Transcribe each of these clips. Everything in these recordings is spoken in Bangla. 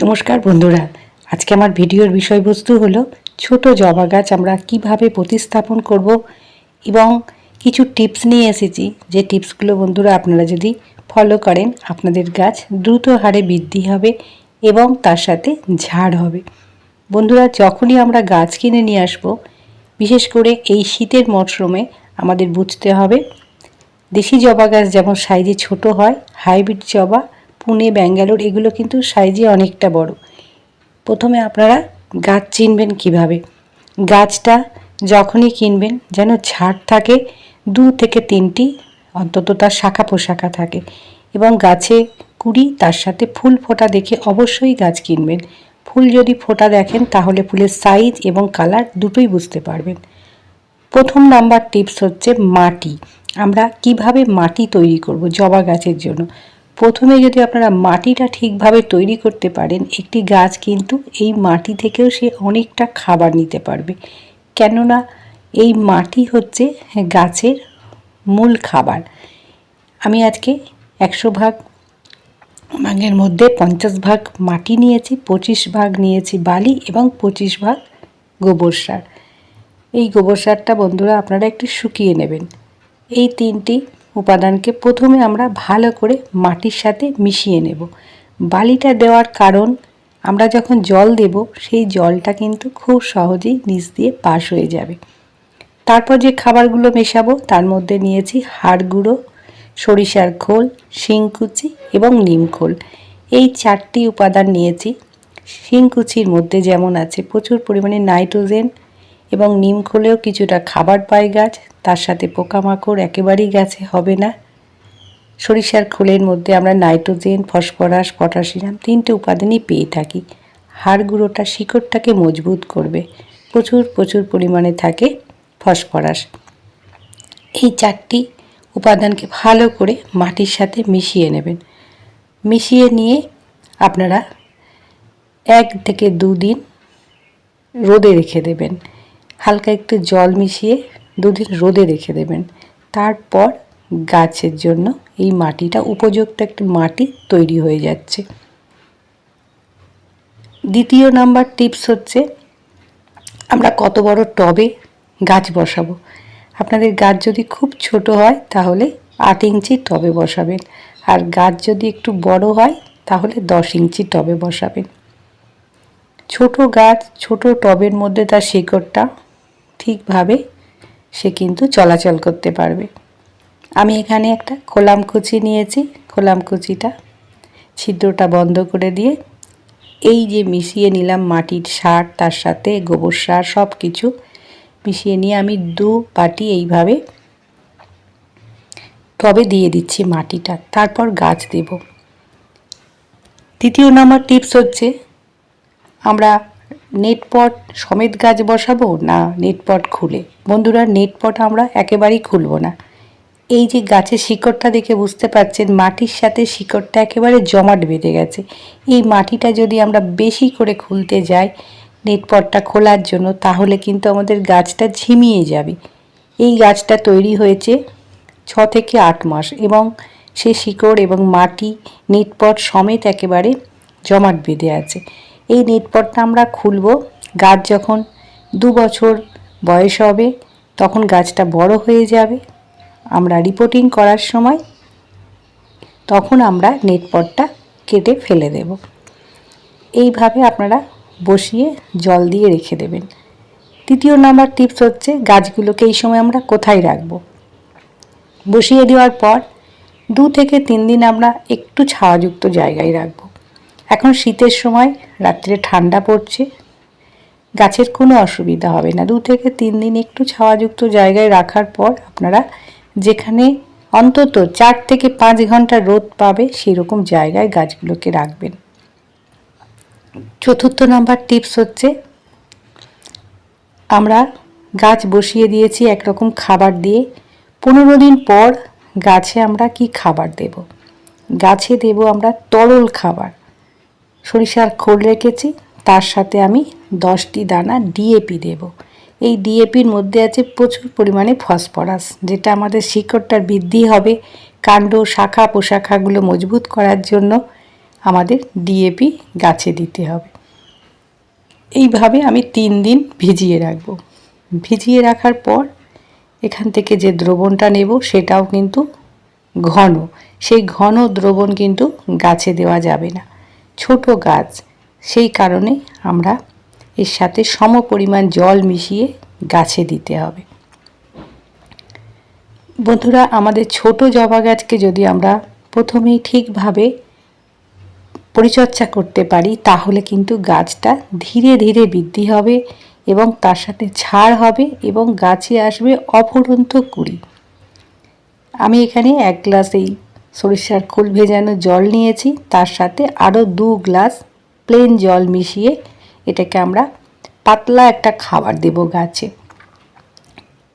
নমস্কার বন্ধুরা। আজকে আমার ভিডিওর বিষয়বস্তু হলো ছোট জবা গাছ আমরা কীভাবে প্রতিস্থাপন করব এবং কিছু টিপস নিয়ে এসেছি। যে টিপসগুলো বন্ধুরা আপনারা যদি ফলো করেন, আপনাদের গাছ দ্রুত হারে বৃদ্ধি হবে এবং তার সাথে ঝাড় হবে। বন্ধুরা, যখনই আমরা গাছ কিনে নিয়ে আসব, বিশেষ করে এই শীতের মরশুমে আমাদের বুঝতে হবে দেশি জবা গাছ যেমন সাইজে ছোট হয়, হাইব্রিড জবা পুনে, ব্যাঙ্গালোর, এগুলো কিন্তু সাইজে অনেকটা বড়। প্রথমে আপনারা গাছ চিনবেন কীভাবে। গাছটা যখনই কিনবেন, যেন ঝাড় থাকে, দু থেকে তিনটি অন্তত তার শাখা পোশাখা থাকে এবং গাছে কুড়ি, তার সাথে ফুল ফোটা দেখে অবশ্যই গাছ কিনবেন। ফুল যদি ফোটা দেখেন, তাহলে ফুলের সাইজ এবং কালার দুটোই বুঝতে পারবেন। প্রথম নাম্বার টিপস হচ্ছে মাটি। আমরা কীভাবে মাটি তৈরি করব জবা গাছের জন্য? প্রথমে যদি আপনারা মাটিটা ঠিকভাবে তৈরি করতে পারেন, একটি গাছ কিন্তু এই মাটি থেকেও সে অনেকটা খাবার নিতে পারবে। কেননা এই মাটি হচ্ছে গাছের মূল খাবার। আমি আজকে একশো ভাগ ভাগের মধ্যে পঞ্চাশ ভাগ মাটি নিয়েছি, পঁচিশ ভাগ নিয়েছি বালি এবং পঁচিশ ভাগ গোবর সার। এই গোবর সারটা বন্ধুরা আপনারা একটু শুকিয়ে নেবেন। এই তিনটি উপাদানকে প্রথমে আমরা ভালো করে মাটির সাথে মিশিয়ে নেব। বালিটা দেওয়ার কারণ, আমরা যখন জল দেব, সেই জলটা কিন্তু খুব সহজেই নিচ দিয়ে পাশ হয়ে যাবে। তারপর যে খাবারগুলো মেশাবো, তার মধ্যে নিয়েছি হাড় গুঁড়ো, সরিষার খোল, শিংকুচি এবং নিম খোল। এই চারটি উপাদান নিয়েছি। শিংকুচির মধ্যে যেমন আছে, প্রচুর পরিমাণে নাইট্রোজেন এবং নিম খোলেও কিছুটা খাবার পায় গাছ, তার সাথে পোকামাকড় একেবারেই গাছে হবে না। সরিষার খোলের মধ্যে আমরা নাইট্রোজেন, ফসফরাস, পটাশিয়াম তিনটে উপাদানই পেয়ে থাকি। হাড় গুঁড়োটা শিকড়টাকে মজবুত করবে। প্রচুর প্রচুর পরিমাণে থাকে ফসফরাস। এই চারটি উপাদানকে ভালো করে মাটির সাথে মিশিয়ে নেবেন। মিশিয়ে নিয়ে আপনারা এক থেকে দুদিন রোদে রেখে দেবেন। হালকা একটু জল মিশিয়ে দুদিন রোদে রেখে দেবেন। তারপর গাছের জন্য এই মাটিটা, উপযুক্ত একটি মাটি তৈরি হয়ে যাচ্ছে। দ্বিতীয় নাম্বার টিপস হচ্ছে, আমরা কত বড় টবে গাছ বসাবো। আপনাদের গাছ যদি খুব ছোট হয়, তাহলে আট ইঞ্চি টবে বসাবেন। আর গাছ যদি একটু বড় হয়, তাহলে দশ ইঞ্চি টবে বসাবেন। ছোট গাছ, ছোট টবের মধ্যে তার শিকড়টা ঠিকভাবে সে কিন্তু চলাচল করতে পারবে। আমি এখানে একটা খোলাম কুচি নিয়েছি। খোলাম কুচিটা, ছিদ্রটা বন্ধ করে দিয়ে এই যে মিশিয়ে নিলাম মাটির সার, তার সাথে গোবর সার সব কিছু মিশিয়ে নিয়ে আমি দু বাটি এইভাবে টবে দিয়ে দিচ্ছি মাটিটা। তারপর গাছ দেব। দ্বিতীয় নাম্বার টিপস হচ্ছে, আমরা নেটপট সমেত গাছ বসাবো না নেটপট খুলে? বন্ধুরা, নেটপট আমরা একেবারেই খুলবো না। এই যে গাছের শিকড়টা দেখে বুঝতে পারছেন, মাটির সাথে শিকড়টা একেবারে জমাট বেঁধে গেছে। এই মাটিটা যদি আমরা বেশি করে খুলতে যাই নেটপটটা খোলার জন্য, তাহলে কিন্তু আমাদের গাছটা ঝিমিয়ে যাবে। এই গাছটা তৈরি হয়েছে ছ থেকে আট মাস এবং সে শিকড় এবং মাটি নেটপট সমেত একেবারে জমাট বেঁধে আছে। এই নেটপটটা আমরা খুলব গাছ যখন দু বছর বয়স হবে, তখন গাছটা বড় হয়ে যাবে। আমরা রিপোর্টিং করার সময় তখন আমরা নেটপটটা কেটে ফেলে দেব। এইভাবে আপনারা বসিয়ে জল দিয়ে রেখে দেবেন। তৃতীয় নাম্বার টিপস হচ্ছে গাছগুলোকে এই সময় আমরা কোথায় রাখব? বসিয়ে দেওয়ার পর দু থেকে তিন দিন আমরা একটু ছাওয়াযুক্ত জায়গায় রাখব। এখন শীতের সময় রাত্রে ঠান্ডা পড়ছে। গাছের কোনো অসুবিধা হবে না। দু থেকে তিন দিন একটু ছাওয়াযুক্ত জায়গায় রাখার পর আপনারা যেখানে অন্তত চার থেকে পাঁচ ঘণ্টা রোদ পাবে, সেরকম জায়গায় গাছগুলোকে রাখবেন। চতুর্থ নাম্বার টিপস হচ্ছে, আমরা গাছ বসিয়ে দিয়েছি একরকম খাবার দিয়ে। পনেরো দিন পর গাছে আমরা কি খাবার দেব? গাছে দেব আমরা তরল খাবার। সরিষার খোল রেখেছি তার সাথে আমি দশটি দানা ডিএপি দেব। এই ডিএপির মধ্যে আছে প্রচুর পরিমাণে ফসফরাস, যেটা আমাদের শিকড়টার বৃদ্ধি হবে। কাণ্ড, শাখা পোশাখাগুলো মজবুত করার জন্য আমাদের ডিএপি গাছে দিতে হবে। এইভাবে আমি তিন দিন ভিজিয়ে রাখব। ভিজিয়ে রাখার পর এখান থেকে যে দ্রবণটা নেব, সেটাও কিন্তু ঘন। সেই ঘন দ্রবণ কিন্তু গাছে দেওয়া যাবে না। ছোট গাছ সেই কারণে আমরা এর সাথে সম পরিমাণ জল মিশিয়ে গাছে দিতে হবে। বন্ধুরা, আমাদের ছোট জবা গাছকে যদি আমরা প্রথমেই ঠিকভাবে পরিচর্যা করতে পারি, তাহলে কিন্তু গাছটা ধীরে ধীরে বৃদ্ধি হবে এবং তার সাথে ছাড় হবে এবং গাছে আসবে অফুরন্ত কুড়ি। আমি এখানে এক গ্লাস এই সরিষার খোল ভেজানো জল নিয়েছি, তার সাথে আরও দু গ্লাস প্লেন জল মিশিয়ে এটাকে আমরা পাতলা একটা খাবার দেব গাছে।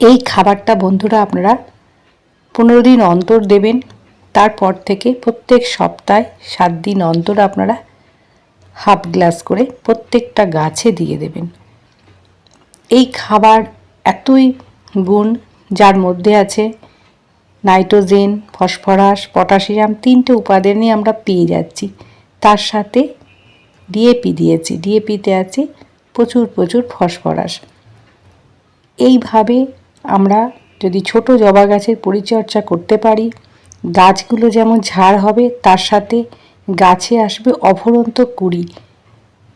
এই খাবারটা বন্ধুরা আপনারা পনেরো দিন অন্তর দেবেন, তারপর থেকে প্রত্যেক সপ্তাহে সাত দিন অন্তর আপনারা হাফ গ্লাস করে প্রত্যেকটা গাছে দিয়ে দেবেন। এই খাবার এতই গুণ, যার মধ্যে আছে নাইট্রোজেন, ফসফরাস, পটাশিয়াম, তিনটে উপাদানই আমরা পেয়ে যাচ্ছি। তার সাথে ডিএপি দিয়েছি ডিএপিতে আছে, প্রচুর প্রচুর ফসফরাস। এইভাবে আমরা যদি ছোট জবা গাছের পরিচর্যা করতে পারি, গাছগুলো যেমন ঝাড় হবে, তার সাথে গাছে আসবে অফুরন্ত কুড়ি।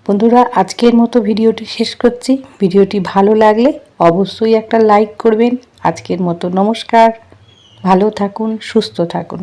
বন্ধুরা, আজকের মতো ভিডিওটি শেষ করছি। ভিডিওটি ভালো লাগলে অবশ্যই একটা লাইক করবেন। আজকের মতো নমস্কার। ভালো থাকুন, সুস্থ থাকুন।